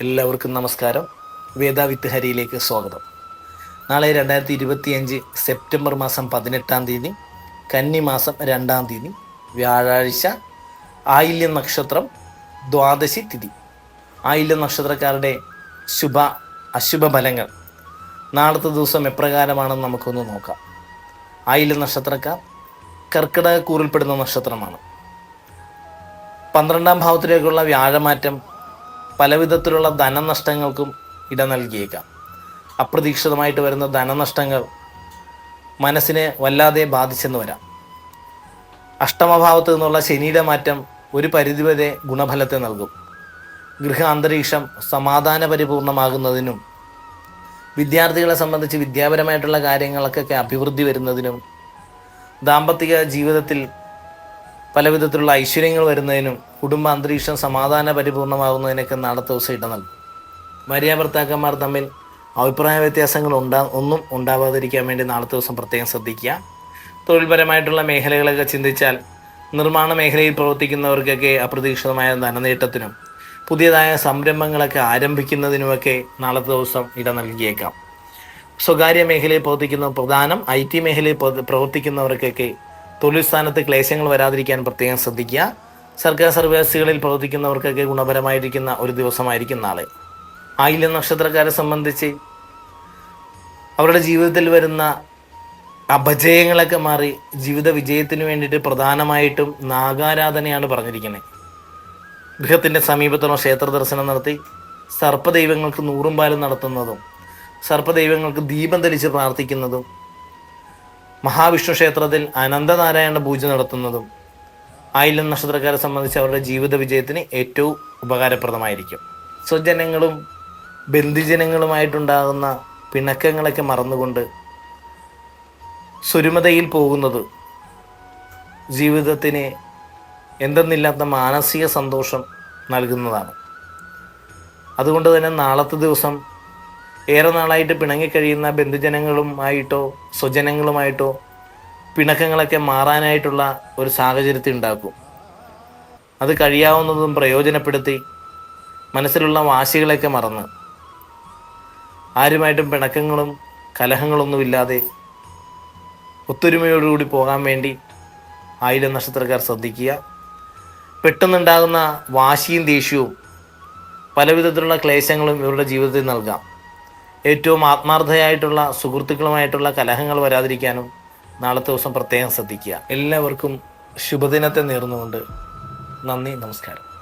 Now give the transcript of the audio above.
എല്ലാവർക്കും നമസ്കാരം. വേദാവിത്ത് ഹരിയിലേക്ക് സ്വാഗതം. നാളെ രണ്ടായിരത്തി ഇരുപത്തിയഞ്ച് സെപ്റ്റംബർ മാസം പതിനെട്ടാം തീയതി കന്നി മാസം രണ്ടാം തീയതി വ്യാഴാഴ്ച ആയില്യ നക്ഷത്രം ദ്വാദശി തിഥി. ആയില്യ നക്ഷത്രക്കാരുടെ ശുഭ അശുഭ ഫലങ്ങൾ നാളത്തെ ദിവസം എപ്രകാരമാണെന്ന് നമുക്കൊന്ന് നോക്കാം. ആയില്യ നക്ഷത്രക്കാർ കർക്കിടക കൂറിൽപ്പെടുന്ന നക്ഷത്രമാണ്. പന്ത്രണ്ടാം ഭാവത്തിലേക്കുള്ള വ്യാഴമാറ്റം പലവിധത്തിലുള്ള ധനനഷ്ടങ്ങൾക്കും ഇട നൽകിയേക്കാം. അപ്രതീക്ഷിതമായിട്ട് വരുന്ന ധനനഷ്ടങ്ങൾ മനസ്സിനെ വല്ലാതെ ബാധിച്ചെന്ന് വരാം. അഷ്ടമഭാവത്തു നിന്നുള്ള ശനിയുടെ മാറ്റം ഒരു പരിധിവരെ ഗുണഫലത്തെ നൽകും. ഗൃഹ അന്തരീക്ഷം സമാധാന പരിപൂർണമാകുന്നതിനും വിദ്യാർത്ഥികളെ സംബന്ധിച്ച് വിദ്യാപരമായിട്ടുള്ള കാര്യങ്ങൾക്കൊക്കെ അഭിവൃദ്ധി വരുന്നതിനും ദാമ്പത്തിക ജീവിതത്തിൽ പലവിധത്തിലുള്ള ഐശ്വര്യങ്ങൾ വരുന്നതിനും കുടുംബ അന്തരീക്ഷം സമാധാന പരിപൂർണമാകുന്നതിനൊക്കെ നാളത്തെ ദിവസം ഇട നൽകും. ഭാര്യ ഭർത്താക്കന്മാർ തമ്മിൽ അഭിപ്രായ വ്യത്യാസങ്ങൾ ഉണ്ടാ ഒന്നും ഉണ്ടാവാതിരിക്കാൻ വേണ്ടി നാളത്തെ ദിവസം പ്രത്യേകം ശ്രദ്ധിക്കുക. തൊഴിൽപരമായിട്ടുള്ള മേഖലകളൊക്കെ ചിന്തിച്ചാൽ നിർമ്മാണ മേഖലയിൽ പ്രവർത്തിക്കുന്നവർക്കൊക്കെ അപ്രതീക്ഷിതമായ ധനനേട്ടത്തിനും പുതിയതായ സംരംഭങ്ങളൊക്കെ ആരംഭിക്കുന്നതിനുമൊക്കെ നാളത്തെ ദിവസം ഇട നൽകിയേക്കാം. സ്വകാര്യ മേഖലയിൽ പ്രവർത്തിക്കുന്ന പ്രധാനം ഐ ടി മേഖലയിൽ പ്രവർത്തിക്കുന്നവർക്കൊക്കെ തൊഴിൽ സ്ഥാനത്ത് ക്ലേശങ്ങൾ വരാതിരിക്കാൻ പ്രത്യേകം ശ്രദ്ധിക്കുക. സർക്കാർ സർവീസുകളിൽ പ്രവർത്തിക്കുന്നവർക്കൊക്കെ ഗുണപരമായിരിക്കുന്ന ഒരു ദിവസമായിരിക്കും നാളെ. ആയില്യ നക്ഷത്രക്കാരെ സംബന്ധിച്ച് അവരുടെ ജീവിതത്തിൽ വരുന്ന അപജയങ്ങളൊക്കെ മാറി ജീവിത വിജയത്തിന് വേണ്ടിയിട്ട് പ്രധാനമായിട്ടും നാഗാരാധനയാണ് പറഞ്ഞിരിക്കുന്നത്. ഗൃഹത്തിന്റെ സമീപത്തുള്ള ക്ഷേത്ര ദർശനം നടത്തി സർപ്പദൈവങ്ങൾക്ക് നൂറും പാലും നടത്തുന്നതും സർപ്പദൈവങ്ങൾക്ക് ദീപം തെളിച്ച് പ്രാർത്ഥിക്കുന്നതും മഹാവിഷ്ണു ക്ഷേത്രത്തിൽ അനന്തനാരായണ പൂജ നടത്തുന്നതും ആയില്യം നക്ഷത്രക്കാരെ സംബന്ധിച്ച് അവരുടെ ജീവിത വിജയത്തിന് ഏറ്റവും ഉപകാരപ്രദമായിരിക്കും. സ്വജനങ്ങളും ബന്ധുജനങ്ങളുമായിട്ടുണ്ടാകുന്ന പിണക്കങ്ങളൊക്കെ മറന്നുകൊണ്ട് സുരുമതയിൽ പോകുന്നത് ജീവിതത്തിന് എന്തെന്നില്ലാത്ത മാനസിക സന്തോഷം നൽകുന്നതാണ്. അതുകൊണ്ട് തന്നെ നാളത്തെ ദിവസം ഏറെ നാളായിട്ട് പിണങ്ങിക്കഴിയുന്ന ബന്ധുജനങ്ങളുമായിട്ടോ സ്വജനങ്ങളുമായിട്ടോ പിണക്കങ്ങളൊക്കെ മാറാനായിട്ടുള്ള ഒരു സാഹചര്യത്തെ ഉണ്ടാക്കും. അത് കഴിയാവുന്നതും പ്രയോജനപ്പെടുത്തി മനസ്സിലുള്ള വാശികളൊക്കെ മറന്ന് ആരുമായിട്ടും പിണക്കങ്ങളും കലഹങ്ങളൊന്നുമില്ലാതെ ഒത്തൊരുമയോടുകൂടി പോകാൻ വേണ്ടി ആയിരം നക്ഷത്രക്കാർ ശ്രദ്ധിക്കുക. പെട്ടെന്നുണ്ടാകുന്ന വാശിയും ദേഷ്യവും പലവിധത്തിലുള്ള ക്ലേശങ്ങളും ഇവരുടെ ജീവിതത്തിൽ നൽകാം. ഏറ്റവും ആത്മാർത്ഥയായിട്ടുള്ള സുഹൃത്തുക്കളുമായിട്ടുള്ള കലഹങ്ങൾ വരാതിരിക്കാനും നാളത്തെ ദിവസം പ്രത്യേകം ശ്രദ്ധിക്കുക. എല്ലാവർക്കും ശുഭദിനത്തെ നേർന്നുകൊണ്ട് നന്ദി നമസ്കാരം.